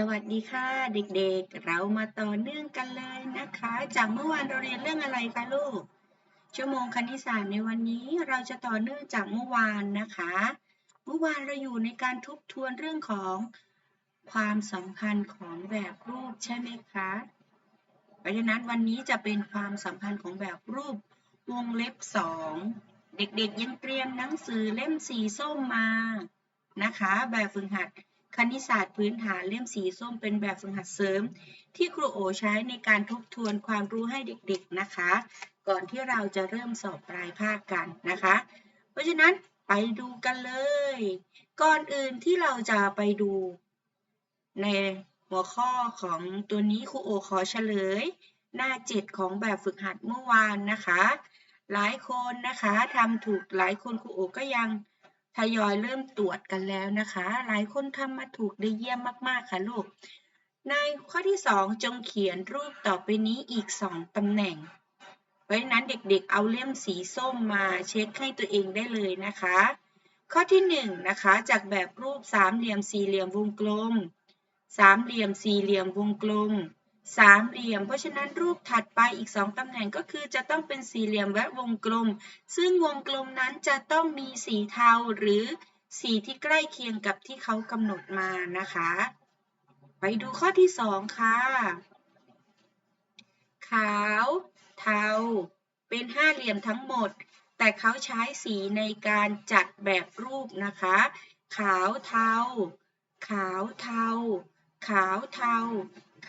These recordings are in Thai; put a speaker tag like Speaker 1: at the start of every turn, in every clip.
Speaker 1: สวัสดีค่ะเด็กๆ เรามาต่อเนื่องกันเลยนะคะ จากเมื่อวานเราเรียนเรื่องอะไรคะลูก ชั่วโมงคณิตศาสตร์ในวันนี้เราจะต่อเนื่องจากเมื่อวานนะคะ เมื่อวานเราอยู่ในการทบทวนเรื่องของความสำคัญของแบบรูปใช่ไหมคะเพราะฉะนั้นวันนี้จะเป็นความสัมพันธ์ของแบบรูปวงเล็บสองเด็กๆยังเตรียมหนังสือเล่มสีส้มมานะคะ แบบฝึกหัด คณิตศาสตร์พื้นฐานเล่มสีส้มเป็นแบบฝึกหัดเสริม ที่ครูโอใช้ในการทบทวนความรู้ให้เด็กๆนะคะ ก่อนที่เราจะเริ่มสอบปลายภาคกันนะคะ เพราะฉะนั้นไปดูกันเลย ก่อนอื่นที่เราจะไปดูในหัวข้อของตัวนี้ครูโอขอเฉลย หน้า7ของแบบฝึกหัดเมื่อวานนะคะ หลายคนนะคะทำถูกหลายคนครูโอก็ยัง ทยอยเริ่มตรวจกันแล้วนะคะ หลายคนทำมาถูกได้เยี่ยมมาก ๆ ค่ะลูก ในข้อที่ 2 จงเขียนรูปต่อไปนี้อีก 2ตำแหน่ง เพราะฉะนั้นเด็กๆ เอาเล่มสีส้มมาเช็คให้ตัวเองได้เลยนะคะ ข้อที่1นะคะ จากแบบรูปสามเหลี่ยมสี่เหลี่ยมวงกลม สามเหลี่ยมสี่เหลี่ยมวงกลม สามเหลี่ยม เพราะฉะนั้นรูปถัดไปอีก 2ตำแหน่งก็คือจะต้องเป็นสี่เหลี่ยมและวงกลม ซึ่งวงกลมนั้นจะต้องมีสีเทาหรือสีที่ใกล้เคียงกับที่เขากำหนดมานะคะ ไปดูข้อที่ 2 ค่ะ ขาว เทา เป็นห้าเหลี่ยมทั้งหมด แต่เขาใช้สีในการจัดแบบรูปนะคะ ขาวเทา ขาวเทา ขาวเทา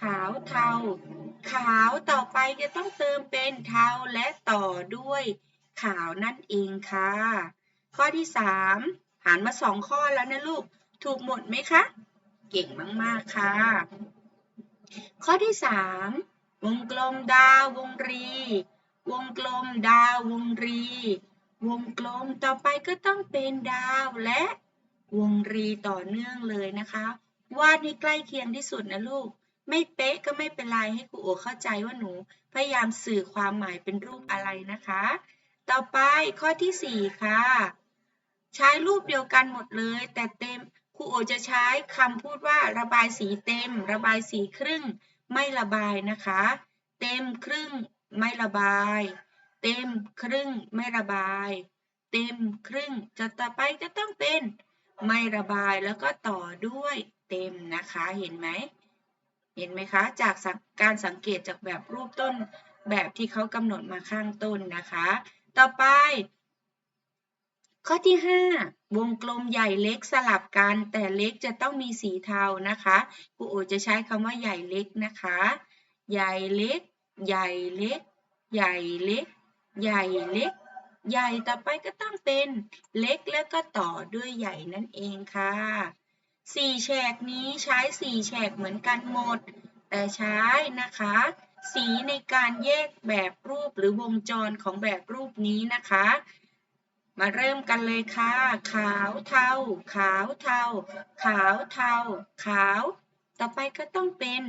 Speaker 1: ขาวเทา ขาวต่อไปจะต้องเติมเป็นเทาและต่อด้วยขาวนั่นเองค่ะ ข้อที่ 3 หารมาสองข้อแล้วนะลูก ถูกหมดไหมคะ เก่งมาก ๆ ค่ะ ข้อที่ 3 วงกลมดาววงรี วงกลมดาววงรี วงกลมต่อไปก็ต้องเป็นดาวและวงรีต่อเนื่องเลยนะคะ วาดให้ใกล้เคียงที่สุดนะลูก ไม่เป๊ะก็ไม่เป็นไรให้ครูโอเข้าใจว่าหนู พยายามสื่อความหมายเป็นรูปอะไรนะคะ ต่อไปข้อที่ 4 ค่ะ ใช้รูปเดียวกันหมดเลย แต่เต็มครูโอจะใช้คำพูดว่าระบายสีเต็ม ระบายสีครึ่ง ไม่ระบายนะคะ เต็มครึ่ง ไม่ระบาย เต็มครึ่ง ไม่ระบาย เต็มครึ่งจะต่อไปจะต้องเป็น ไม่ระบายแล้วก็ต่อด้วยเต็มนะคะเห็นไหม เห็นไหมคะ จากการสังเกตจากแบบรูปต้นแบบที่เขากำหนดมาข้างต้นนะคะ ต่อไป ข้อที่ 5 วงกลมใหญ่เล็กสลับกัน แต่เล็กจะต้องมีสีเทานะคะครูโอจะใช้คำว่าใหญ่เล็กนะคะ ใหญ่เล็ก ใหญ่เล็ก ใหญ่เล็ก ใหญ่เล็ก ใหญ่ต่อไปก็ต้องเป็นเล็กแล้วก็ต่อด้วยใหญ่นั่นเองค่ะ สี่แฉกนี้ใช้สี่แฉกเหมือนกันหมด แต่ใช้นะคะ สีในการแยกแบบรูปหรือวงจรของแบบรูปนี้นะคะ มาเริ่มกันเลยค่ะ ขาวเทาขาวเทาขาวเทาขาว ต่อไปก็ต้องเป็น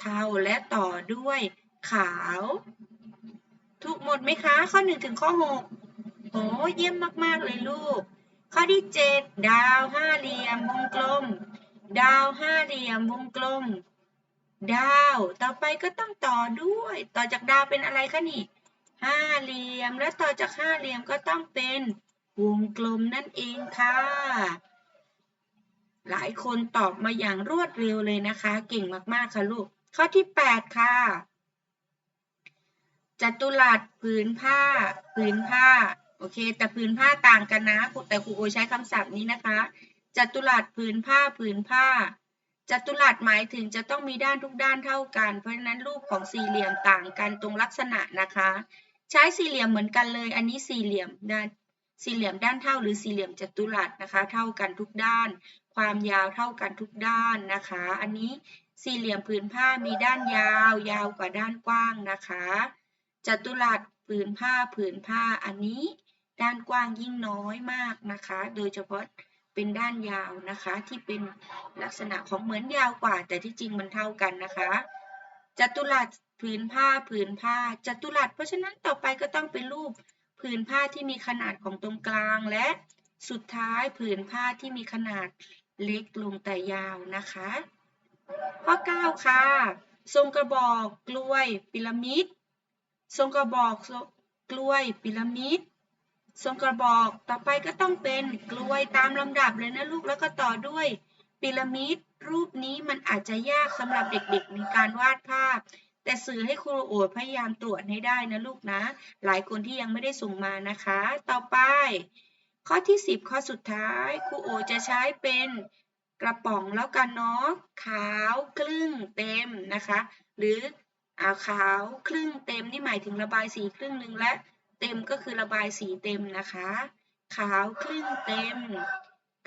Speaker 1: เทาและต่อด้วย ขาว ถูกหมดไหมคะ ข้อ1ถึงข้อ6โอ้เยี่ยมมาก ๆ เลยลูก ข้อที่ 7 ดาวห้าเหลี่ยมวงกลม ดาวห้าเหลี่ยมวงกลม ดาวต่อไปก็ต้องต่อด้วย ต่อจากดาวเป็นอะไรคะนี่ห้าเหลี่ยมและต่อจากห้าเหลี่ยมก็ต้องเป็นวงกลมนั่นเองค่ะ หลายคนตอบมาอย่างรวดเร็วเลยนะคะ เก่งมากๆค่ะลูก ข้อที่ 8 ค่ะ จัตุรัสผืนผ้า ผืนผ้า โอเค แต่ผืนผ้าต่างกันนะแต่ครูโอใช้คำศัพท์นี้นะคะจัตุรัสผืนผ้าผืนผ้าจัตุรัสหมายถึงจะต้องมีด้านทุกด้านเท่ากัน เพราะฉะนั้นรูปของสี่เหลี่ยมต่างกันตรงลักษณะนะคะ ใช้สี่เหลี่ยมเหมือนกันเลย อันนี้สี่เหลี่ยมด้านสี่เหลี่ยมด้านเท่าหรือสี่เหลี่ยมจัตุรัสนะคะ เท่ากันทุกด้าน ความยาวเท่ากันทุกด้านนะคะ อันนี้สี่เหลี่ยมผืนผ้ามีด้านยาว ยาวกว่าด้านกว้างนะคะจัตุรัสผืนผ้าผืนผ้าอันนี้ ด้านกว้างยิ่งน้อยมากนะคะ โดยเฉพาะเป็นด้านยาวนะคะ ที่เป็นลักษณะของเหมือนยาวกว่า แต่ที่จริงมันเท่ากันนะคะจัตุรัสผืนผ้าผืนผ้าจัตุรัสเพราะฉะนั้นต่อไปก็ต้องเป็นรูปผืนผ้าที่มีขนาดของตรงกลางและสุดท้ายผืนผ้าที่มีขนาดเล็กลงแต่ยาวนะคะ ข้อ 9 ค่ะ ทรงกระบอกกล้วยพีระมิด ทรงกระบอกกล้วยพีระมิด ทรงกระบอกต่อไปก็ต้องเป็นกล้วยตามลำดับเลยนะลูกแล้วก็ต่อด้วยพีระมิดรูปนี้มันอาจจะยากสำหรับเด็กๆในการวาดภาพ แต่สื่อให้ครูโอดพยายามตรวจให้ได้นะลูกนะ หลายคนที่ยังไม่ได้ส่งมานะคะ ต่อไป ข้อที่ 10 ข้อสุดท้ายครูโอจะใช้เป็นกระป๋องแล้วกันเนาะขาวครึ่งเต็มนะคะ หรืออาขาวครึ่งเต็มนี่หมายถึงระบายสีครึ่งหนึ่งและ เต็มก็คือระบายสีเต็มนะคะ ขาวครึ่งเต็ม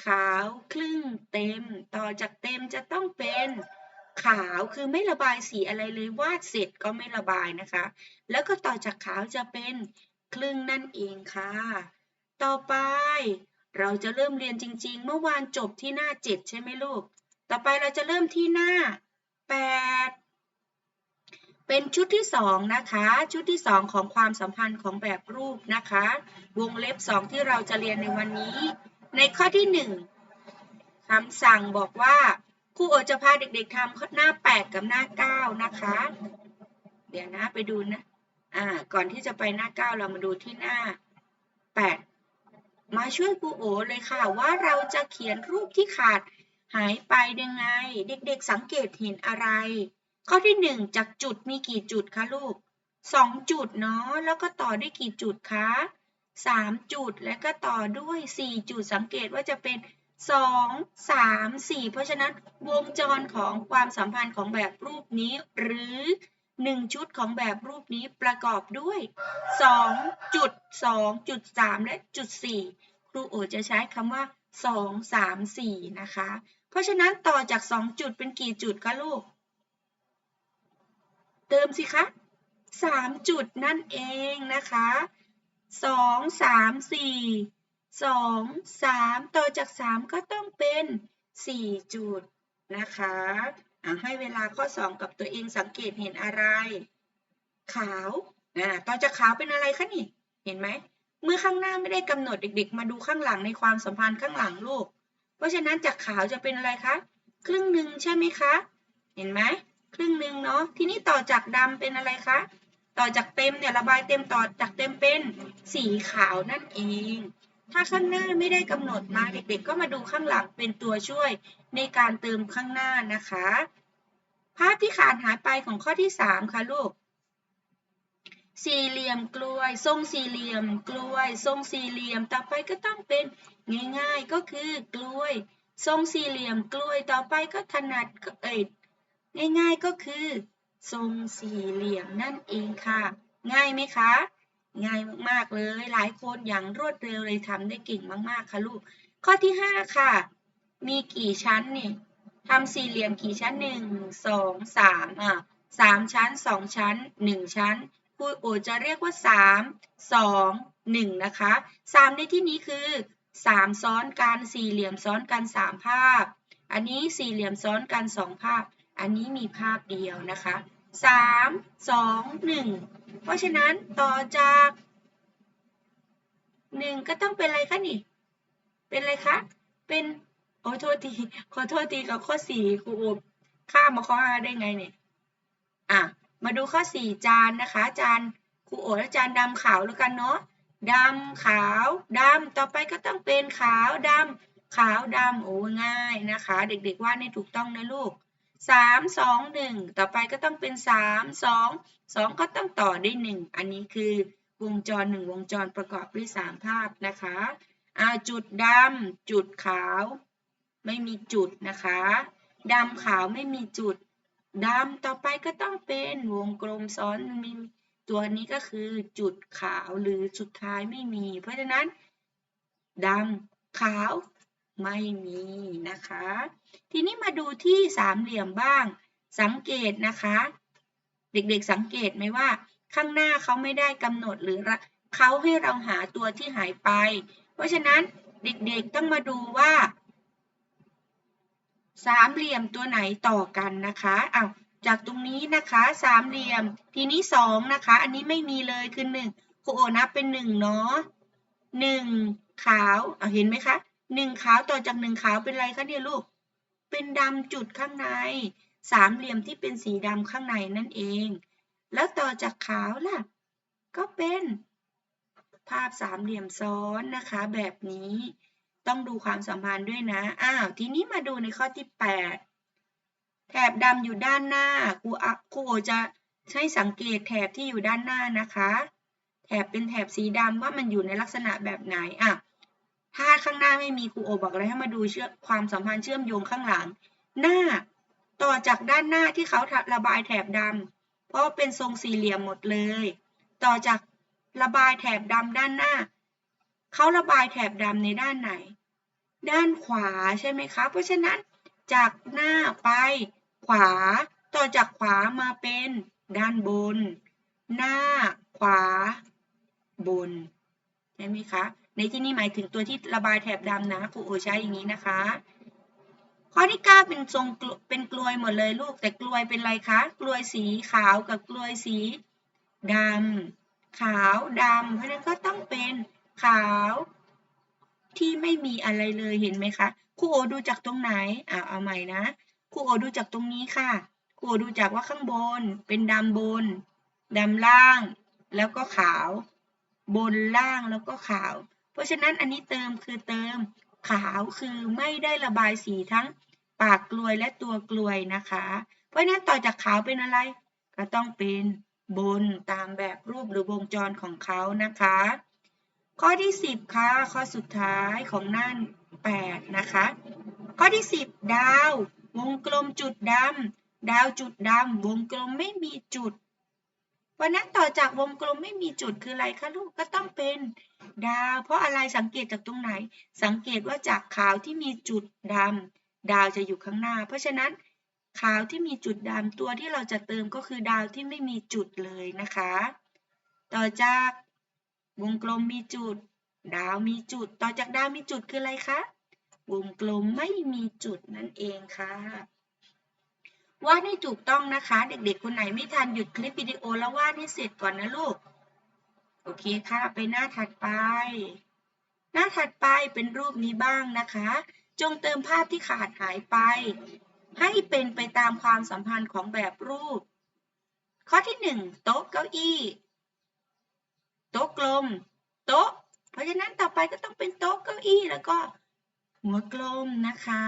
Speaker 1: ขาวครึ่งเต็ม ต่อจากเต็มจะต้องเป็นขาวคือไม่ระบายสีอะไรเลยวาดเสร็จก็ไม่ระบายนะคะ แล้วก็ต่อจากขาวจะเป็นครึ่งนั่นเองค่ะ ต่อไป เราจะเริ่มเรียนจริง ๆ เมื่อวานจบที่หน้า 7 ใช่ไหมลูก ต่อไปเราจะเริ่มที่หน้า 8 เป็นชุดที่2นะคะ ชุดที่ 2 ของความสัมพันธ์ของแบบรูปนะคะ วงเล็บ 2 ที่เราจะเรียนในวันนี้ ในข้อที่ 1คำสั่งบอกว่าครูโอจะพาเด็กๆทำข้อหน้า 8 กับหน้า 9 นะคะ เดี๋ยวนะไปดูนะอ่าก่อนที่จะไปหน้า 9 เรามาดูที่หน้า 8 มาช่วยครูโอเลยค่ะว่าเราจะเขียนรูปที่ขาดหายไปยังไง เด็กๆสังเกตเห็นอะไร ข้อที่หนึ่งจากจุดมีกี่จุดคะลูกสองจุดเนาะแล้วก็ต่อด้วยกี่จุดคะสามจุดแล้วก็ต่อด้วยสี่จุดสังเกตว่าจะเป็นสองสามสี่เพราะฉะนั้นวงจรของความสัมพันธ์ของแบบรูปนี้ หรือหนึ่งชุดของแบบรูปนี้ประกอบด้วยสองจุดสองจุดสามและจุดสี่ครูโอจะใช้คำว่าสองสามสี่นะคะ เพราะฉะนั้นต่อจากสองจุดเป็นกี่จุดคะลูก เติมสิคะสามจุดนั่นเองนะคะสองสามสี่สองสามต่อจากสามก็ต้องเป็นสี่จุดนะคะให้เวลาข้อ2กับตัวเองสังเกตเห็นอะไร ขาวนะต่อจากขาวเป็นอะไรคะนี่ เห็นไหมเมื่อข้างหน้าไม่ได้กำหนดเด็ก ๆ มาดูข้างหลังในความสัมพันธ์ข้างหลังลูก เพราะฉะนั้นจากขาวจะเป็นอะไรคะ ครึ่งหนึ่งใช่ไหมคะ เห็นไหม ครึ่งหนึ่งเนาะทีนี้ต่อจากดำเป็นอะไรคะต่อจากเต็มเนี่ยระบายเต็มต่อจากเต็มเป็นสีขาวนั่นเอง ถ้าข้างหน้าไม่ได้กำหนดมาเด็กๆ ก็มาดูข้างหลังเป็นตัวช่วยในการเติมข้างหน้านะคะภาพที่ขาดหายไปของข้อที่ 3 ค่ะลูก สี่เหลี่ยมกล้วย ทรงสี่เหลี่ยมกล้วย ทรงสี่เหลี่ยม ต่อไปก็ต้องเป็นง่าย ๆ ก็คือกล้วย ทรงสี่เหลี่ยมกล้วย ต่อไปก็ถนัดเอ้ย ง่ายๆก็คือ ทรงสี่เหลี่ยมนั่นเองค่ะ ง่ายไหมคะ ง่ายมากๆเลย หลายคนอย่างรวดเร็วเลยทำได้เก่งมากๆค่ะลูก ข้อที่ 5 ค่ะ มีกี่ชั้นนี่ทำสี่เหลี่ยมกี่ชั้น 1 2 3อะ3ชั้น 2 ชั้น 1 ชั้นครูโอจะเรียกว่า 3 2 1 นะคะ 3 ในที่นี้คือ 3 ซ้อนกันสี่เหลี่ยมซ้อนกัน 3 ภาพ อันนี้สี่เหลี่ยมซ้อนกัน 2 ภาพ อันนี้มีภาพเดียวนะคะสามสองหนึ่งเพราะฉะนั้นต่อจากหนึ่งก็ต้องเป็นอะไรคะนี่ เป็นอะไรคะ เป็นโอ้โทษที ขอโทษทีกับข้อสี่ครูโอบข้ามมาข้อห้าได้ไงเนี่ย อะ มาดูข้อสี่จานนะคะ จานครูโอและจานดำขาวแล้วกันเนาะดำขาวดำต่อไปก็ต้องเป็นขาวดำขาวดำโอ้ง่ายนะคะ เด็กๆวาดให้ถูกต้องนะลูก สามสองหนึ่งต่อไปก็ต้องเป็นสามสองสองก็ต้องต่อด้วยหนึ่งอันนี้คือวงจรหนึ่งวงจรประกอบด้วยสามภาพนะคะอาจุดดำจุดขาว ไม่มีจุดนะคะดำขาวไม่มีจุดดำต่อไปก็ต้องเป็นวงกลมซ้อนมีตัวนี้ก็คือจุดขาวหรือสุดท้ายไม่มี เพราะฉะนั้นดำขาว ไม่มีนะคะ ทีนี้มาดูที่สามเหลี่ยมบ้าง สังเกตนะคะ เด็กๆสังเกตไหมว่า ข้างหน้าเขาไม่ได้กำหนดหรือเขาให้เราหาตัวที่หายไป เพราะฉะนั้นเด็กๆต้องมาดูว่า สามเหลี่ยมตัวไหนต่อกันนะคะอ้าวจากตรงนี้นะคะสามเหลี่ยม ทีนี้สองนะคะ อันนี้ไม่มีเลยคือหนึ่งครูโอนับเป็นหนึ่งเนาะหนึ่งขาวเห็นไหมคะ หนึ่งขาวต่อจากหนึ่งขาวเป็นอะไรคะเนี่ยลูก เป็นดำจุดข้างใน สามเหลี่ยมที่เป็นสีดำข้างในนั่นเอง แล้วต่อจากขาวล่ะ ก็เป็น ภาพสามเหลี่ยมซ้อนนะคะ แบบนี้ ต้องดูความสัมพันธ์ด้วยนะ อ้าว ทีนี้มาดูในข้อที่ 8 แถบดำอยู่ด้านหน้า ครูอครูจะให้สังเกตแถบที่อยู่ด้านหน้านะคะ แถบเป็นแถบสีดำว่ามันอยู่ในลักษณะแบบไหนอะ ถ้าข้างหน้าไม่มีครูโอบอกเลยให้มาดูเชื่อความสัมพันธ์เชื่อมโยงข้างหลัง หน้าต่อจากด้านหน้าที่เขาระบายแถบดำเพราะเป็นทรงสี่เหลี่ยมหมดเลย ต่อจากระบายแถบดำด้านหน้า เขาระบายแถบดำในด้านไหน ด้านขวาใช่ไหมคะ เพราะฉะนั้นจากหน้าไปขวา ต่อจากขวามาเป็นด้านบน หน้า ขวา บน ใช่ไหมคะ ในที่นี้หมายถึงตัวที่ระบายแถบดำนะครูโอใช้อย่างนี้นะคะ ข้อที่เก้าเป็นทรงเป็นกลวยหมดเลยลูก แต่กลวยเป็นอะไรคะ กลวยสีขาวกับกลวยสีดำขาวดำเพราะนั้นก็ต้องเป็นขาวที่ไม่มีอะไรเลยเห็นไหมคะครูโอดูจากตรงไหนอ่าเอาใหม่นะครูโอดูจากตรงนี้ค่ะครูโอดูจากว่าข้างบน เป็นดำบนดำล่าง แล้วก็ขาว บนล่างแล้วก็ขาว เพราะฉะนั้นอันนี้เติมคือเติมขาวคือไม่ได้ระบายสีทั้งปากกลวยและตัวกลวยนะคะ เพราะฉะนั้นต่อจากขาวเป็นอะไร ก็ต้องเป็นบนตามแบบรูปหรือวงจรของเขานะคะ ข้อที่ 10 ค่ะ ข้อสุดท้ายของหน้า8นะคะ ข้อที่ 10 ดาว วงกลมจุดดำดาวจุดดำวงกลมไม่มีจุด เพราะนั้นต่อจากวงกลมไม่มีจุดคืออะไรคะลูกก็ต้องเป็นดาว เพราะอะไรสังเกตจากตรงไหน สังเกตว่าจากขาวที่มีจุดดำดาวจะอยู่ข้างหน้า เพราะฉะนั้นขาวที่มีจุดดำตัวที่เราจะเติมก็คือดาวที่ไม่มีจุดเลยนะคะ ต่อจากวงกลมมีจุด ดาวมีจุด ต่อจากดาวมีจุดคืออะไรคะวงกลมไม่มีจุดนั่นเองค่ะ วาดให้ถูกต้องนะคะ เด็กๆ คนไหนไม่ทันหยุดคลิปวิดีโอแล้ววาดให้เสร็จก่อนนะลูก โอเคค่ะ ไปหน้าถัดไป หน้าถัดไปเป็นรูปนี้บ้างนะคะ จงเติมภาพที่ขาดหายไป ให้เป็นไปตามความสัมพันธ์ของแบบรูป ข้อที่ 1 โต๊ะเก้าอี้ โต๊ะกลม โต๊ะ เพราะฉะนั้นต่อไปก็ต้องเป็นโต๊ะเก้าอี้แล้วก็ หัวกลมนะคะ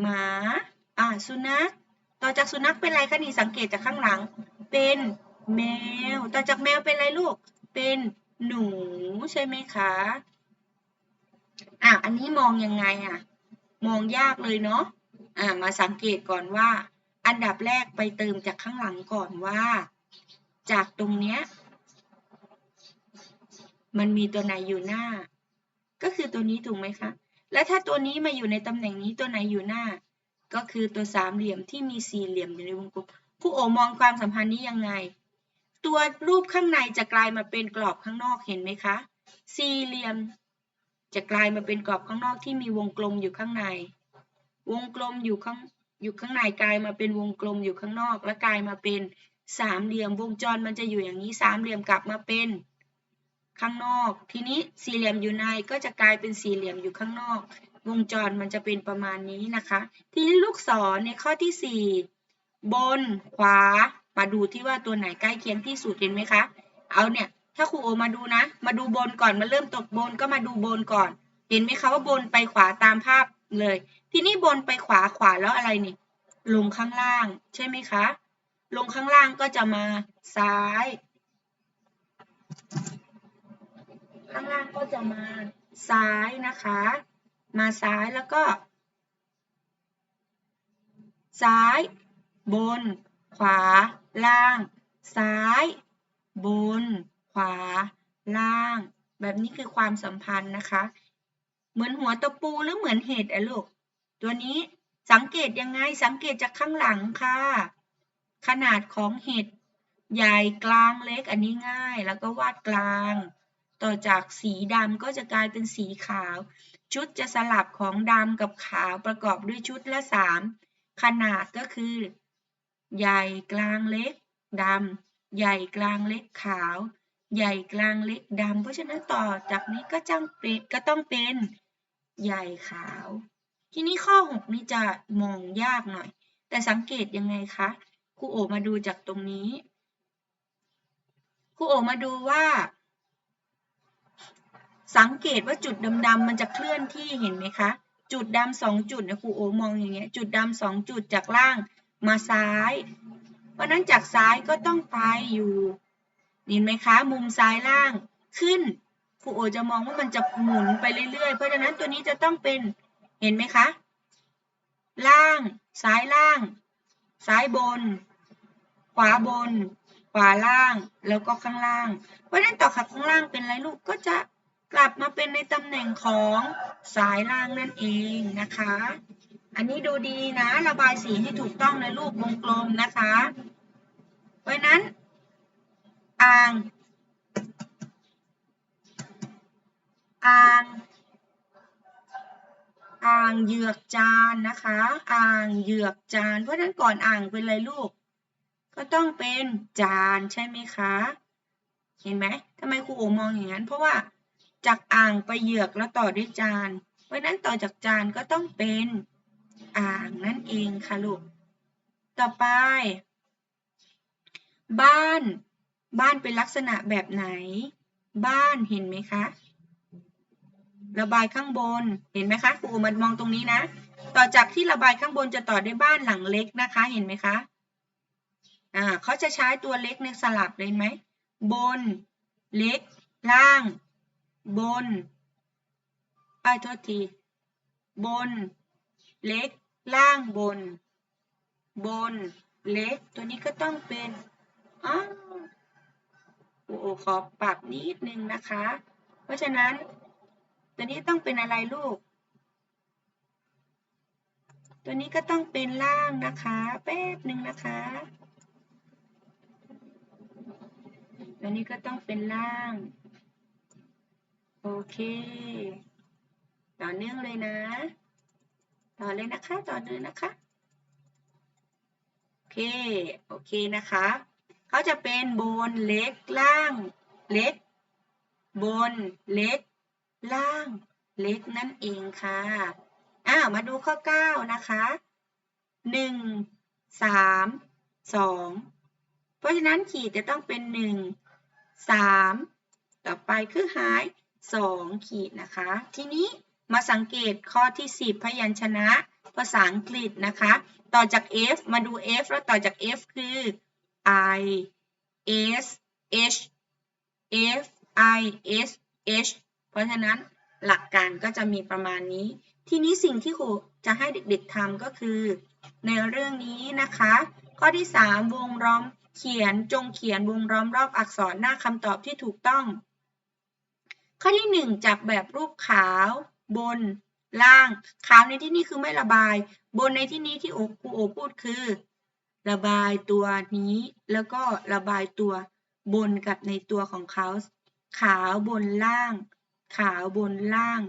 Speaker 1: หมา อ่าสุนัข ต่อจากสุนัขเป็นอะไรคะนี่สังเกตจากข้างหลัง เป็นแมว ต่อจากแมวเป็นอะไรลูก เป็นหนูใช่ไหมคะ อะ อันนี้มองยังไงอะ มองยากเลยเนาะ อ่ามาสังเกตก่อนว่า อันดับแรกไปเติมจากข้างหลังก่อนว่า จากตรงเนี้ย มันมีตัวไหนอยู่หน้า ก็คือตัวนี้ถูกไหมคะ และถ้าตัวนี้มาอยู่ในตำแหน่งนี้ตัวไหนอยู่หน้า ก็คือตัวสามเหลี่ยมที่มีสี่เหลี่ยมอยู่ในวงกลมครูโอมองความสัมพันธ์นี้ยังไง ตัวรูปข้างในจะกลายมาเป็นกรอบข้างนอกเห็นไหมคะ สี่เหลี่ยม จะกลายมาเป็นกรอบข้างนอกที่มีวงกลมอยู่ข้างใน วงกลมอยู่ข้างอยู่ข้างในกลายมาเป็นวงกลมอยู่ข้างนอก และกลายมาเป็นสามเหลี่ยมวงจรมันจะอยู่อย่างนี้สามเหลี่ยมกลับมาเป็นข้างนอก ทีนี้สี่เหลี่ยมอยู่ในก็จะกลายเป็นสี่เหลี่ยมอยู่ข้างนอก วงจรมันจะเป็นประมาณนี้นะคะ ทีนี้ลูกศรในข้อที่ 4 บนขวามาดูที่ว่าตัวไหนใกล้เคียงที่สุดเห็นไหมคะ เอาเนี่ย ถ้าครูโอมาดูนะ มาดูบนก่อนมาเริ่มตกบนก็มาดูบนก่อน เห็นไหมคะว่าบนไปขวาตามภาพเลย ทีนี้บนไปขวาขวาแล้วอะไรนี่ ลงข้างล่าง ใช่ไหมคะ ลงข้างล่างก็จะมาซ้าย ข้างล่างก็จะมาซ้ายนะคะ มาซ้ายแล้วก็ ซ้าย บน ขวา ล่าง ซ้าย บน ขวา ล่าง แบบนี้คือความสัมพันธ์นะคะ เหมือนหัวตะปูหรือเหมือนเห็ดอะลูก ตัวนี้สังเกตยังไง สังเกตจากข้างหลังค่ะ ขนาดของเห็ดใหญ่กลางเล็กอันนี้ง่าย แล้วก็วาดกลาง ต่อจากสีดำก็จะกลายเป็นสีขาว ชุดจะสลับของดำกับขาวประกอบด้วยชุดละสามขนาดก็คือ ใหญ่กลางเล็กดำใหญ่กลางเล็กขาว ใหญ่กลางเล็กดำเพราะฉะนั้นต่อจากนี้ก็จังเป็นก็ต้องเป็นใหญ่ขาว ทีนี้ข้อ 6 นี้จะมองยากหน่อย แต่สังเกตยังไงคะครูโอมาดูจากตรงนี้ครูโอมาดูว่า สังเกตว่าจุดดำๆมันจะเคลื่อนที่เห็นไหมคะ จุดดำสองจุดนะครูโอมองอย่างเงี้ย จุดดำสองจุดจากล่างมาซ้าย เพราะนั้นจากซ้ายก็ต้องไปอยู่ เห็นไหมคะ มุมซ้ายล่างขึ้นครูโอจะมองว่ามันจะหมุนไปเรื่อยๆ เพราะฉะนั้นตัวนี้จะต้องเป็น เห็นไหมคะ ล่าง ซ้ายล่าง ซ้ายบน ขวาบน ขวาล่าง แล้วก็ข้างล่าง เพราะฉะนั้นต่อขับข้างล่างเป็นอะไรลูก ก็จะ กลับมาเป็นในตำแหน่งของสายล่างนั่นเองนะคะ อันนี้ดูดีนะระบายสีให้ถูกต้องในรูปวงกลมนะคะ เพราะนั้นอ่างอ่างอ่างเหยือกจานนะคะอ่างเหยือกจาน เพราะฉะนั้นก่อนอ่างเป็นอะไรลูก ก็ต้องเป็นจานใช่ไหมคะ เห็นไหมทำไมครูโอมองอย่างนั้น เพราะว่า จากอ่างไปเหยือกแล้วต่อด้วยจาน เพราะนั้นต่อจากจานก็ต้องเป็นอ่างนั่นเองค่ะลูก ต่อไป บ้าน บ้านเป็นลักษณะแบบไหน บ้านเห็นไหมคะ ระบายข้างบน เห็นไหมคะครูมันมองตรงนี้นะ ต่อจากที่ระบายข้างบนจะต่อด้วยบ้านหลังเล็กนะคะ เห็นไหมคะ อ่าเขาจะใช้ตัวเล็กในสลับเลยไหม บน เล็ก ล่าง บนไปโทษที บน เล็ก ล่างบน บน เล็ก ตัวนี้ก็ต้องเป็นอ้าวโอ้ขอปรับนิดนึงนะคะ เพราะฉะนั้น ตัวนี้ต้องเป็นอะไรลูก ตัวนี้ก็ต้องเป็นล่างนะคะ แป๊บหนึ่งนะคะ ตัวนี้ก็ต้องเป็นล่าง โอเค ต่อเนื่องเลยนะ ต่อเลยนะคะ ต่อเนื่องนะคะ โอเค โอเคนะคะ เขาจะเป็นบนเล็กล่างเล็ก บนเล็ก ล่างเล็กนั่นเองค่ะ อ้าว มาดูข้อ 9 นะคะ 1 3 2 เพราะฉะนั้นขีดจะต้องเป็น 1 3 ต่อไปคือหาย 2 ขีดนะคะ ทีนี้มาสังเกตข้อที่ 10 พยัญชนะภาษาอังกฤษนะคะ ต่อจาก F มาดู F แล้วต่อจาก F คือ I S H F I S H เพราะฉะนั้นหลักการก็จะมีประมาณนี้ ทีนี้สิ่งที่ครูจะให้เด็กๆทำก็คือ ในเรื่องนี้นะคะ ข้อที่ 3 วงล้อมเขียนจงเขียนวงล้อมรอบอักษรหน้าคำตอบที่ถูกต้อง ข้อที่ 1 จากแบบรูปขาว บน ล่าง ขาวในที่นี้คือไม่ระบาย บนในที่นี้ที่โอครูโอพูดคือ ระบายตัวนี้ แล้วก็ระบายตัวบนกับในตัวของเขา ขาวบนล่าง ขาวบนล่าง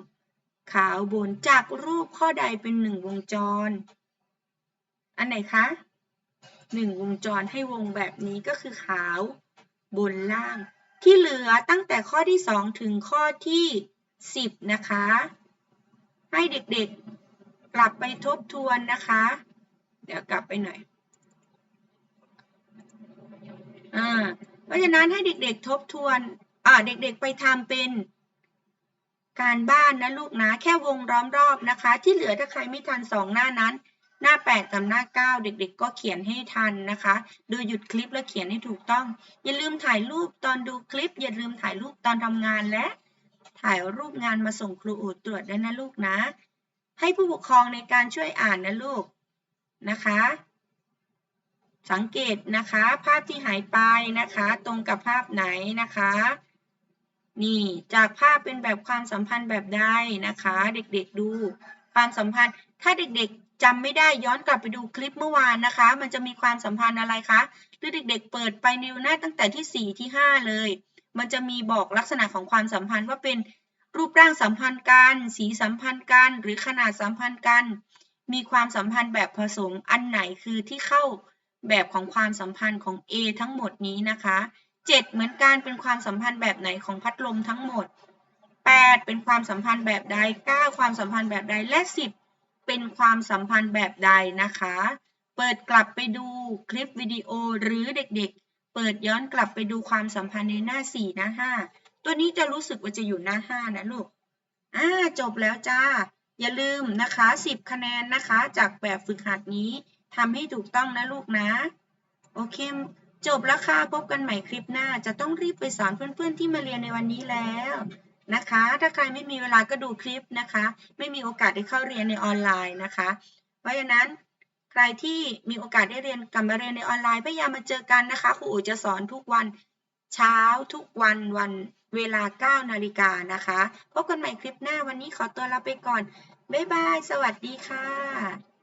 Speaker 1: ขาวบนจากรูปข้อใดเป็นหนึ่งวงจร อันไหนคะหนึ่งวงจรให้วงแบบนี้ก็คือขาว บนล่าง ที่เหลือตั้งแต่ข้อที่ 2 ถึงข้อที่ 10 นะคะ ให้เด็กๆกลับไปทบทวนนะคะ เดี๋ยวกลับไปหน่อยอ่าเพราะฉะนั้นให้เด็กๆทบทวนอ่าเด็กๆไปทำเป็นการบ้านนะลูกนะ แค่วงล้อมรอบนะคะ ที่เหลือถ้าใครไม่ทันสองหน้านั้น น้า 8กับหน้า 9 เด็ก ๆ ก็เขียนให้ทันนะคะ ดูหยุดคลิปแล้วเขียนให้ถูกต้อง อย่าลืมถ่ายรูปตอนดูคลิป อย่าลืมถ่ายรูปตอนทำงานและ ถ่ายรูปงานมาส่งครูอูดตรวจด้วยนะลูกนะ ให้ผู้ปกครองในการช่วยอ่านนะลูกนะคะ สังเกตนะคะ ภาพที่หายไปนะคะ ตรงกับภาพไหนนะคะนี่จากภาพเป็นแบบความสัมพันธ์แบบใดนะคะ เด็กๆดู ความสัมพันธ์ ถ้าเด็กๆจำไม่ได้ย้อนกลับไปดูคลิปเมื่อวานนะคะ มันจะมีความสัมพันธ์อะไรคะหรือเด็กๆ เปิดไปนิวหน้าตั้งแต่ที่ 4 ที่ 5 เลย มันจะมีบอกลักษณะของความสัมพันธ์ว่าเป็นรูปร่างสัมพันธ์กัน สีสัมพันธ์กัน หรือขนาดสัมพันธ์กัน มีความสัมพันธ์แบบผสมอันไหนคือที่เข้าแบบของความสัมพันธ์ของ A ทั้งหมดนี้นะคะ 7 เหมือนกันเป็นความสัมพันธ์แบบไหนของพัดลมทั้งหมด 8 เป็นความสัมพันธ์แบบใด 9 ความสัมพันธ์แบบใด และ 10 เป็นความสัมพันธ์แบบใดนะคะ เปิดกลับไปดูคลิปวิดีโอหรือเด็กๆ เปิดย้อนกลับไปดูความสัมพันธ์ในหน้า 4 หน้า 5 ตัวนี้จะรู้สึกว่าจะอยู่หน้า 5 นะลูก อ่า จบแล้วจ้า อย่าลืมนะคะ 10 คะแนนนะคะ จากแบบฝึกหัดนี้ทำให้ถูกต้องนะลูกนะ โอเค จบแล้วค่ะ พบกันใหม่คลิปหน้า จะต้องรีบไปสอนเพื่อนๆที่มาเรียนในวันนี้แล้ว นะคะ ถ้าใครไม่มีเวลาก็ดูคลิปนะคะ ไม่มีโอกาสได้เข้าเรียนในออนไลน์นะคะ เพราะฉะนั้นใครที่มีโอกาสได้เรียนกลับมาเรียนในออนไลน์พยายามมาเจอกันนะคะครูอู๋จะสอนทุกวันเช้าทุกวันวันเวลา 9 นาฬิกานะคะ พบกันใหม่คลิปหน้าวันนี้ขอตัวลาไปก่อน บ๊ายบาย สวัสดีค่ะ